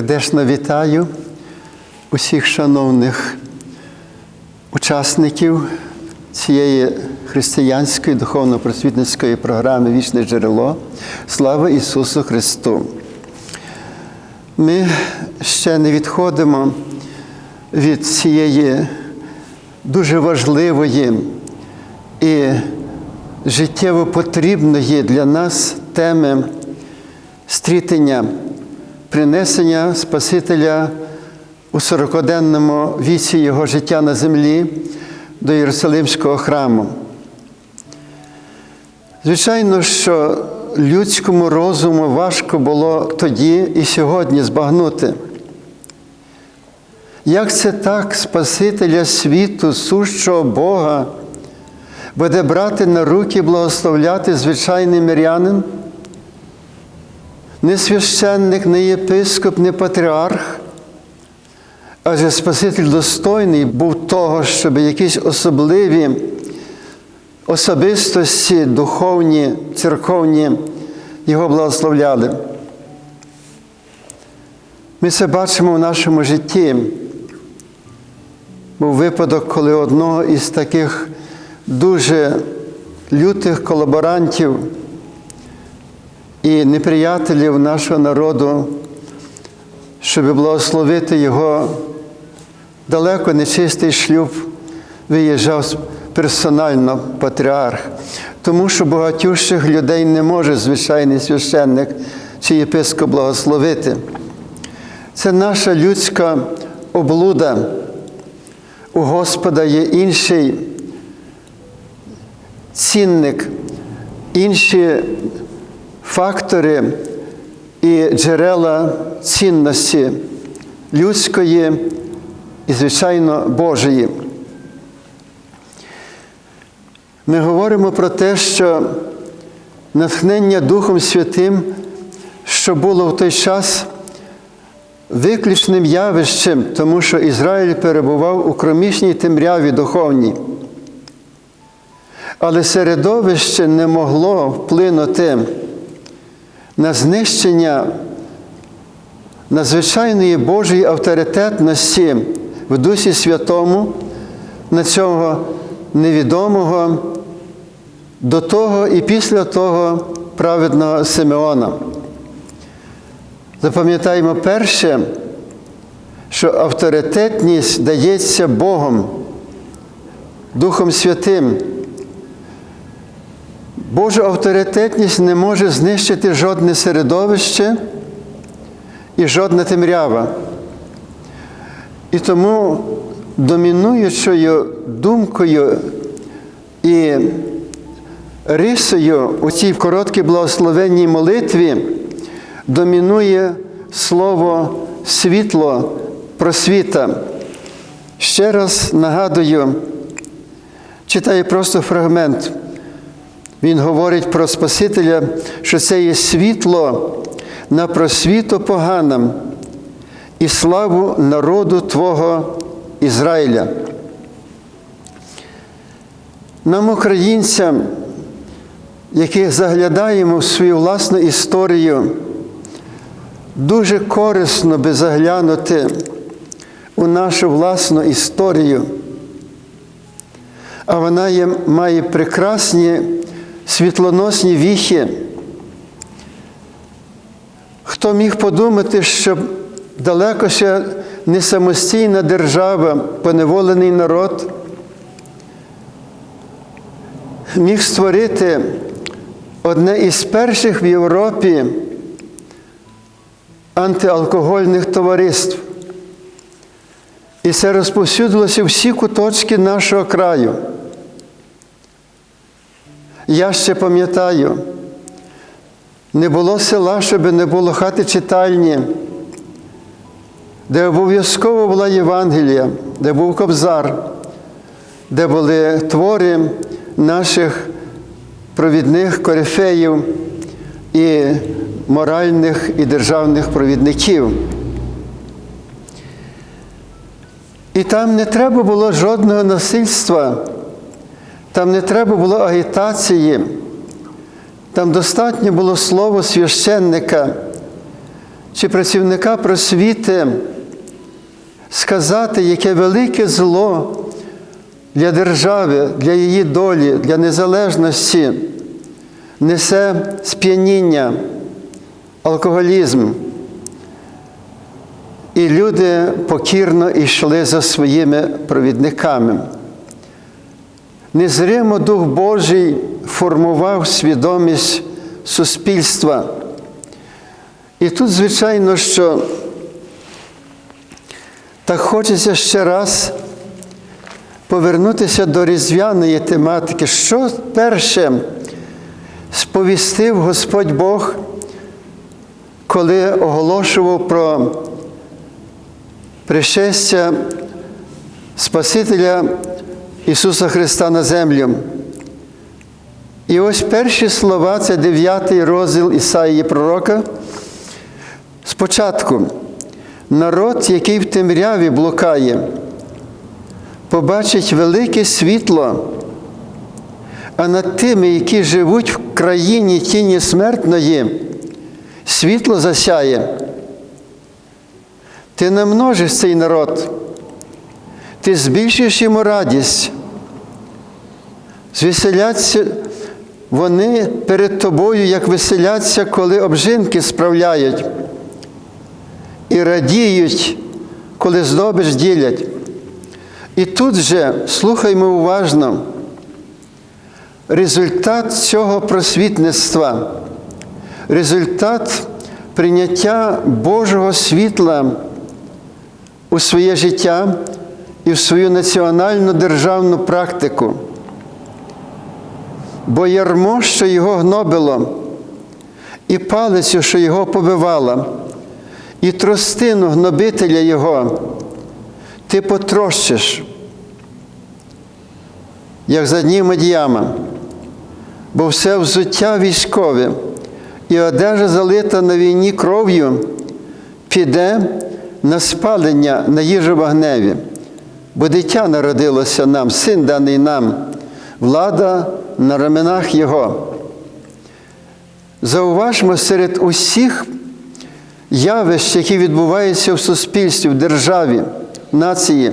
Сердечно вітаю усіх шановних учасників цієї християнської духовно-просвітницької програми Вічне джерело. Слава Ісусу Христу! Ми ще не відходимо від цієї дуже важливої і життєво потрібної для нас теми стрітення, принесення Спасителя у 40-денному віці Його життя на землі до Єрусалимського храму. Звичайно, що людському розуму важко було тоді і сьогодні збагнути. Як це так Спасителя світу, сущого Бога, буде брати на руки благословляти звичайний мирянин? Не священник, не єпископ, не патріарх, адже Спаситель достойний був того, щоб якісь особливі особистості, духовні, церковні його благословляли. Ми це бачимо в нашому житті. Був випадок, коли одного із таких дуже лютих колаборантів і неприятелів нашого народу, щоб благословити його далеко нечистий шлюб, виїжджав персонально патріарх, тому що багатющих людей не може звичайний священник чи єпископ благословити. Це наша людська облуда. У Господа є інший цінник, інші фактори і джерела цінності людської і, звичайно, Божої. Ми говоримо про те, що натхнення Духом Святим, що було в той час виключним явищем, тому що Ізраїль перебував у кромішній темряві духовній. Але середовище не могло вплинути на знищення надзвичайної Божої авторитетності в Дусі Святому, на цього невідомого до того і після того праведного Симеона. Запам'ятаємо перше, що авторитетність дається Богом, Духом Святим. Божа авторитетність не може знищити жодне середовище і жодна темрява. І тому домінуючою думкою і рисою у цій короткій благословенній молитві домінує слово світло, просвіта. Ще раз нагадую, читаю просто фрагмент. Він говорить про Спасителя, що це є світло на просвіту поганам і славу народу Твого Ізраїля. Нам, українцям, які заглядаємо в свою власну історію, дуже корисно би заглянути у нашу власну історію, а вона є, має прекрасні світлоносні віхи. Хто міг подумати, що далеко ще не самостійна держава, поневолений народ, міг створити одне із перших в Європі антиалкогольних товариств. І це розповсюдилося всі куточки нашого краю. Я ще пам'ятаю, не було села, щоб не було хати читальні, де обов'язково була Євангелія, де був кобзар, де були твори наших провідних корифеїв і моральних і державних провідників. І там не треба було жодного насильства. Там не треба було агітації, там достатньо було слово священника, чи працівника просвіти сказати, яке велике зло для держави, для її долі, для незалежності несе сп'яніння, алкоголізм. І люди покірно йшли за своїми провідниками. Незримо Дух Божий формував свідомість суспільства. І тут, звичайно, що так хочеться ще раз повернутися до різдвяної тематики. Що перше сповістив Господь Бог, коли оголошував про пришестя Спасителя Ісуса Христа на землю? І ось перші слова це дев'ятий розділ Ісаїї Пророка. Спочатку, народ, який в темряві блукає, побачить велике світло, а над тими, які живуть в країні тіні смертної, світло засяє. Ти намножиш цей народ, ти збільшиш йому радість, звеселяться вони перед тобою, як веселяться, коли обжинки справляють, і радіють, коли здобич ділять. І тут же слухаймо уважно результат цього просвітництва, результат прийняття Божого світла у своє життя і в свою національну державну практику. Бо ярмо, що його гнобило, і палицю, що його побивала, і тростину гнобителя його, ти потрощиш, як за днів Медіяма, бо все взуття військове і одежа залита на війні кров'ю, піде на спалення на їжу вогневі, бо дитя народилося нам, син даний нам, влада на раменах Його. Зауважмо серед усіх явищ, які відбуваються в суспільстві, в державі, нації.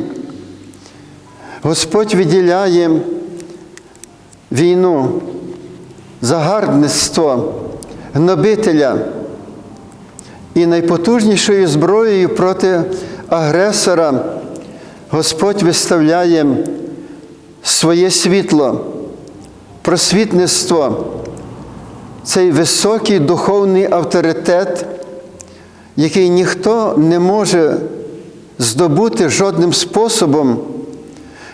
Господь виділяє війну, загарбництво, гнобителя і найпотужнішою зброєю проти агресора Господь виставляє своє світло, просвітництво, цей високий духовний авторитет, який ніхто не може здобути жодним способом,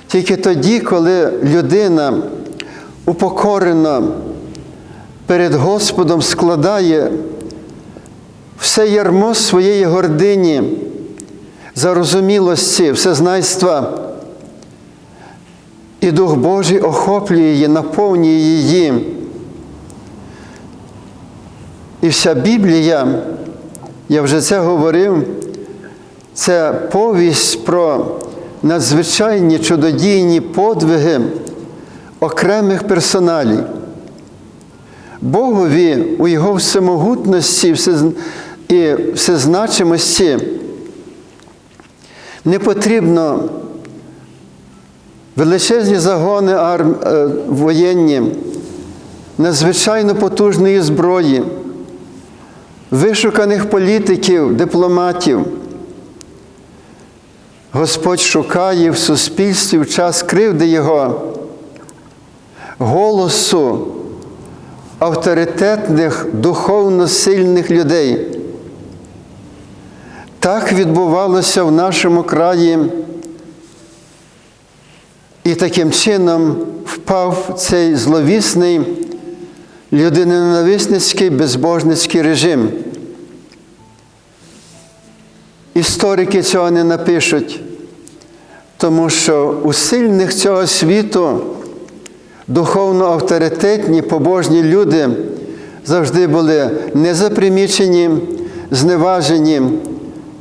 тільки тоді, коли людина упокорено перед Господом складає все ярмо своєї гордині, зарозумілості, всезнайства, і Дух Божий охоплює її, наповнює її. І вся Біблія, я вже це говорив, це повість про надзвичайні чудодійні подвиги окремих персоналів. Богові у Його всемогутності і всезначимості не потрібно величезні загони арм... воєнні, надзвичайно потужної зброї, вишуканих політиків, дипломатів. Господь шукає в суспільстві в час кривди Його голосу авторитетних, духовно сильних людей. Так відбувалося в нашому краї, і таким чином впав цей зловісний людиноненависницький безбожницький режим. Історики цього не напишуть, тому що у сильних цього світу духовно авторитетні, побожні люди завжди були незапримічені, зневажені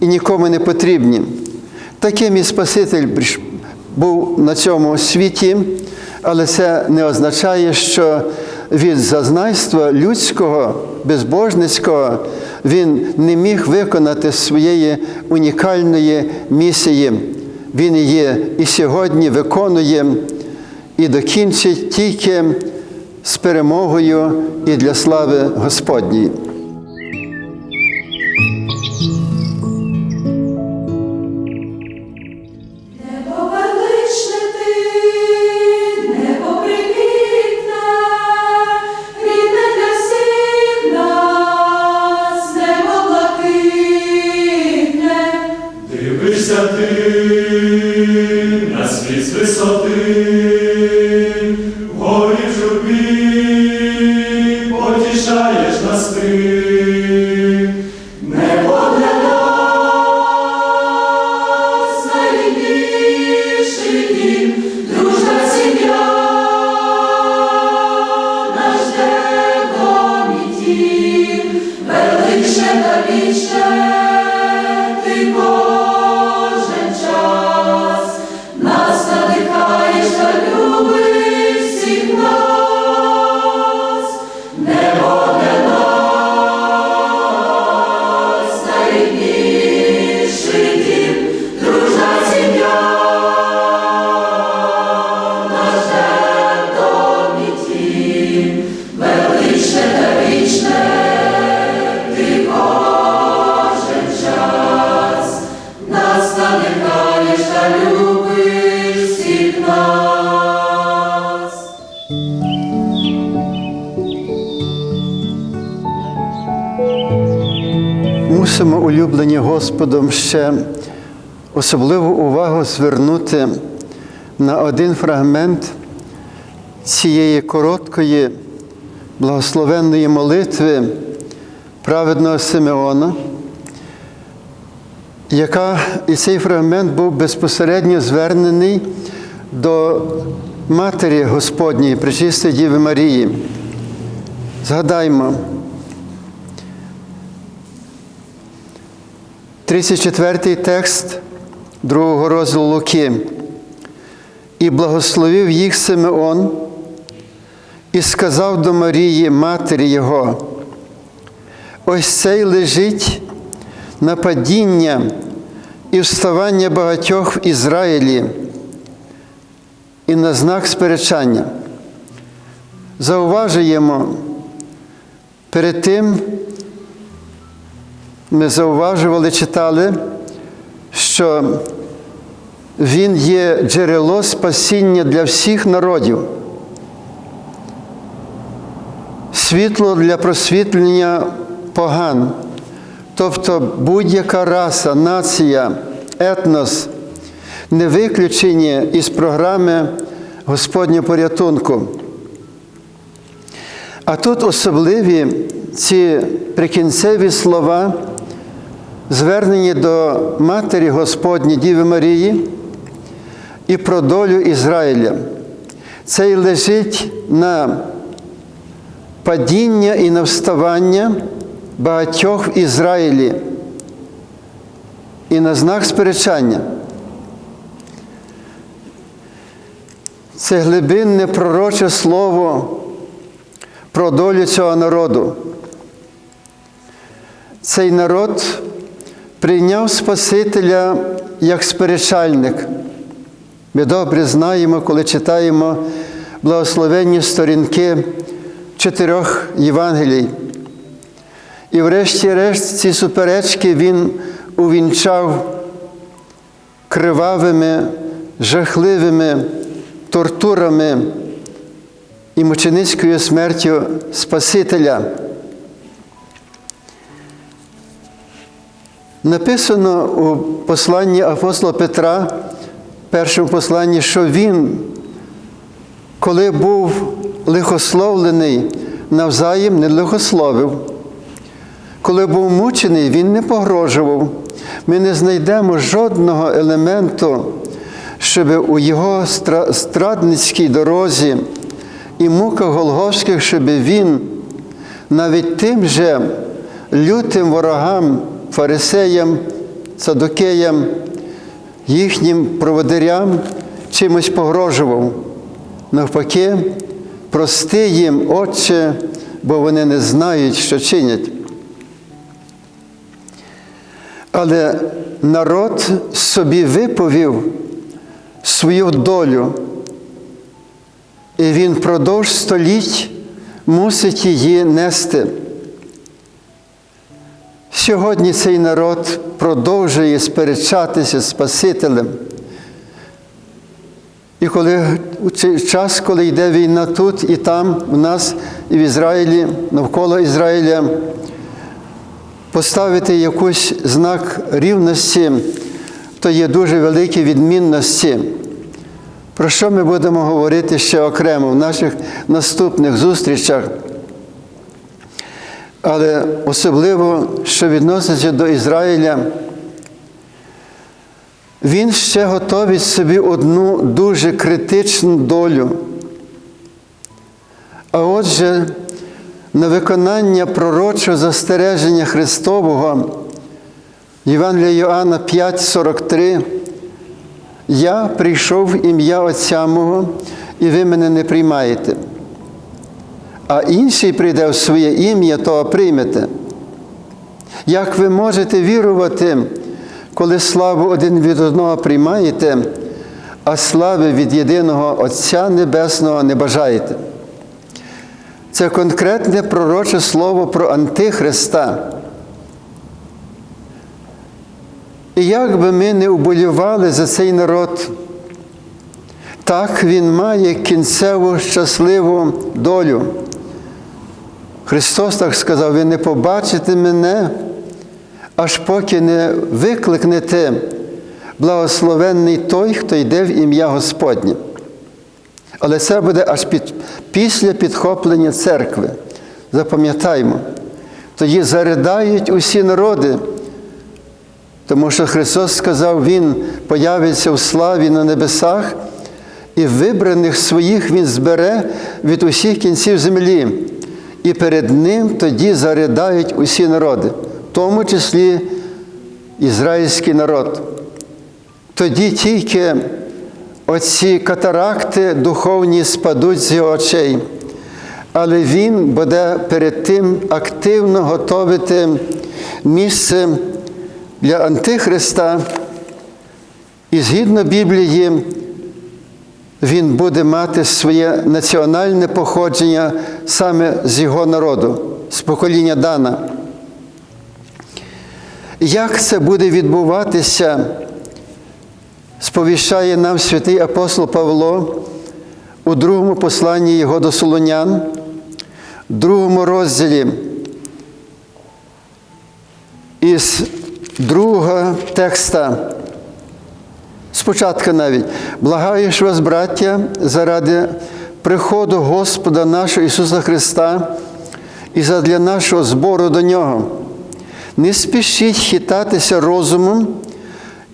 і нікому не потрібні. Таким і Спаситель був на цьому світі, але це не означає, що від зазнайства людського, безбожницького він не міг виконати своєї унікальної місії. Він її і сьогодні виконує і докінчить тільки з перемогою і для слави Господньої. Мусимо, Господом, ще особливу увагу звернути на один фрагмент цієї короткої благословенної молитви праведного Симеона, яка і цей фрагмент був безпосередньо звернений до Матері Господньої, Пречистої Діви Марії. Згадаймо, 34 текст другого розділу Луки. І благословив їх Симеон, і сказав до Марії, матері Його, ось цей лежить на падіння і вставання багатьох в Ізраїлі, і на знак сперечання. Зауважуємо перед тим, ми зауважували, читали, що він є джерело спасіння для всіх народів, світло для просвітлення поган, тобто будь-яка раса, нація, етнос не виключені із програми Господнього порятунку. А тут особливі ці прикінцеві слова, звернені до Матері Господні Діви Марії і про долю Ізраїля. Це й лежить на падіння і на вставання багатьох в Ізраїлі і на знак сперечання. Це глибинне пророче слово про долю цього народу. Цей народ прийняв Спасителя як сперечальник. Ми добре знаємо, коли читаємо благословенні сторінки чотирьох Євангелій. І врешті-решт ці суперечки він увінчав кривавими, жахливими тортурами і мученицькою смертю Спасителя. Написано у посланні апостола Петра, першому посланні, що він, коли був лихословлений, навзаєм не лихословив. Коли був мучений, він не погрожував. Ми не знайдемо жодного елементу, щоб у його страдницькій дорозі і муках Голгофських, щоб він навіть тим же лютим ворогам, фарисеям, садокеям, їхнім проводирям чимось погрожував. Навпаки, прости їм, Отче, бо вони не знають, що чинять. Але народ собі виповів свою долю, і він впродовж століть мусить її нести. Сьогодні цей народ продовжує сперечатися з Спасителем. І коли час, коли йде війна тут і там, у нас, і в Ізраїлі, навколо Ізраїля, поставити якийсь знак рівності, то є дуже великі відмінності. Про що ми будемо говорити ще окремо в наших наступних зустрічах? Але особливо, що відноситься до Ізраїля, він ще готовить собі одну дуже критичну долю. А отже, на виконання пророчого застереження Христового Євангелія Йоанна 5,43 Я прийшов в ім'я Отця мого, і ви мене не приймаєте. А інший прийде в своє ім'я, того приймете. Як ви можете вірувати, коли славу один від одного приймаєте, а слави від єдиного Отця Небесного не бажаєте? Це конкретне пророче слово про Антихриста. І як би ми не уболівали за цей народ, так він має кінцеву щасливу долю. Христос так сказав: ви не побачите мене, аж поки не викликнете благословенний той, хто йде в ім'я Господнє. Але це буде аж під, після підхоплення церкви. Запам'ятаймо, тоді заридають усі народи, тому що Христос сказав, Він появиться в славі на небесах, і вибраних своїх Він збере від усіх кінців землі. І перед Ним тоді заридають усі народи, в тому числі ізраїльський народ. Тоді тільки оці катаракти духовні спадуть з його очей. Але він буде перед тим активно готовити місце для Антихриста. І згідно Біблії, він буде мати своє національне походження саме з його народу, з покоління Дана. Як це буде відбуватися, сповіщає нам святий апостол Павло у другому посланні його до Солонян, другому розділі із другого текста. Спочатку навіть благаєш вас, браття, заради приходу Господа нашого Ісуса Христа і задля нашого збору до Нього. Не спішіть хитатися розумом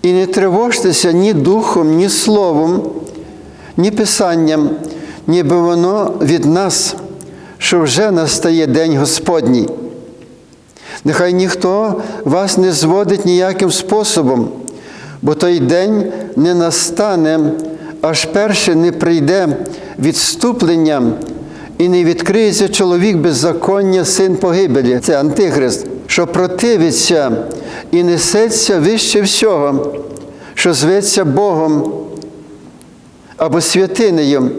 і не тривожтеся ні духом, ні словом, ні писанням, ніби воно від нас, що вже настає День Господній. Нехай ніхто вас не зводить ніяким способом, бо той день не настане, аж перше не прийде відступленням і не відкриється чоловік беззаконня, син погибелі. Це Антихрист, що противиться і несеться вище всього, що зветься Богом або святинею,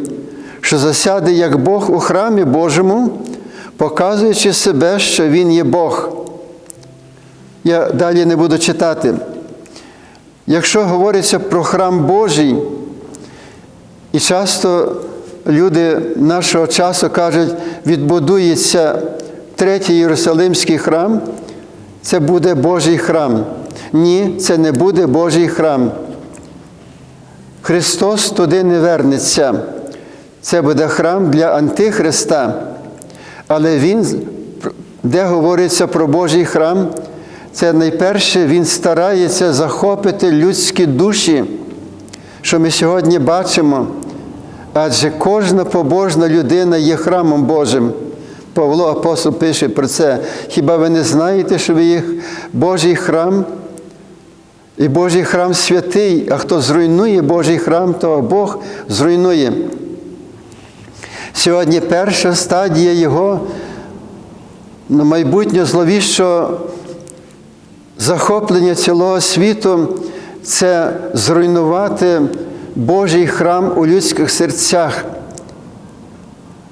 що засяде як Бог у храмі Божому, показуючи себе, що Він є Бог. Я далі не буду читати. Якщо говориться про храм Божий, і часто люди нашого часу кажуть, відбудується третій Єрусалимський храм, це буде Божий храм. Ні, це не буде Божий храм. Христос туди не вернеться. Це буде храм для Антихриста. Але Він, де говориться про Божий храм, це найперше Він старається захопити людські душі, що ми сьогодні бачимо. Адже кожна побожна людина є храмом Божим. Павло апостол пише про це. Хіба ви не знаєте, що ви є Божий храм? І Божий храм святий, а хто зруйнує Божий храм, то Бог зруйнує. Сьогодні перша стадія його на майбутнє зловіщого захоплення цілого світу це зруйнувати Божий храм у людських серцях,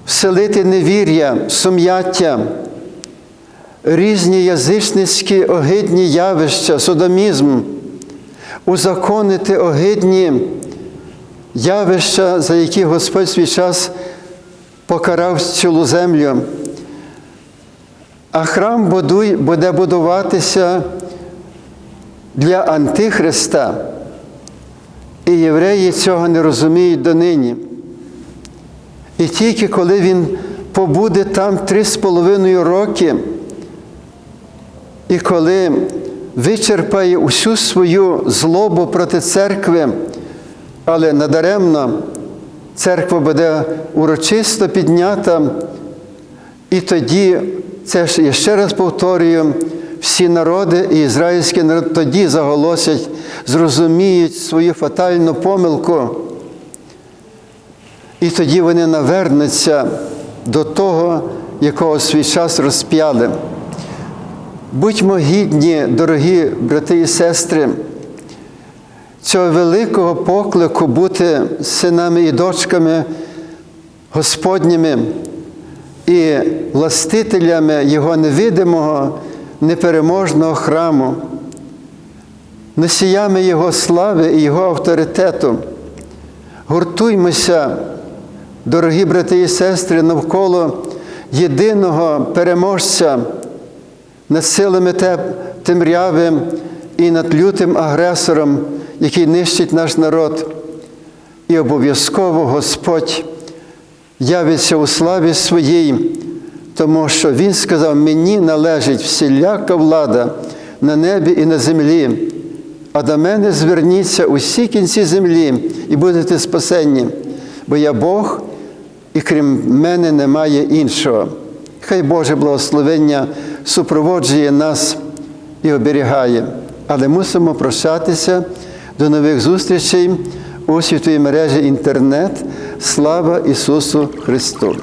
вселити невір'я, сум'яття, різні язичницькі огидні явища, содомізм, узаконити огидні явища, за які Господь свій час покарав цілу землю. А храм буде будуватися для Антихриста. І євреї цього не розуміють донині. І тільки коли він побуде там три з половиною роки, і коли вичерпає усю свою злобу проти церкви, але надаремно церква буде урочисто піднята, і тоді, це ж я ще раз повторюю, всі народи і ізраїльський народ тоді заголосять, зрозуміють свою фатальну помилку. І тоді вони навернуться до того, якого свій час розп'яли. Будьмо гідні, дорогі брати і сестри, цього великого поклику бути синами і дочками Господніми і властителями Його невидимого, непереможного храму, носіями Його слави і Його авторитету. Гуртуймося, дорогі брати і сестри, навколо єдиного переможця над силами те- темряви і над лютим агресором, який нищить наш народ. І обов'язково Господь явиться у славі своїй, тому що Він сказав, мені належить всіляка влада на небі і на землі, а до мене зверніться усі кінці землі і будете спасенні, бо я Бог, і крім мене немає іншого. Хай Боже благословення супроводжує нас і оберігає. Але мусимо прощатися до нових зустрічей у світовій мережі інтернет. Слава Ісусу Христу!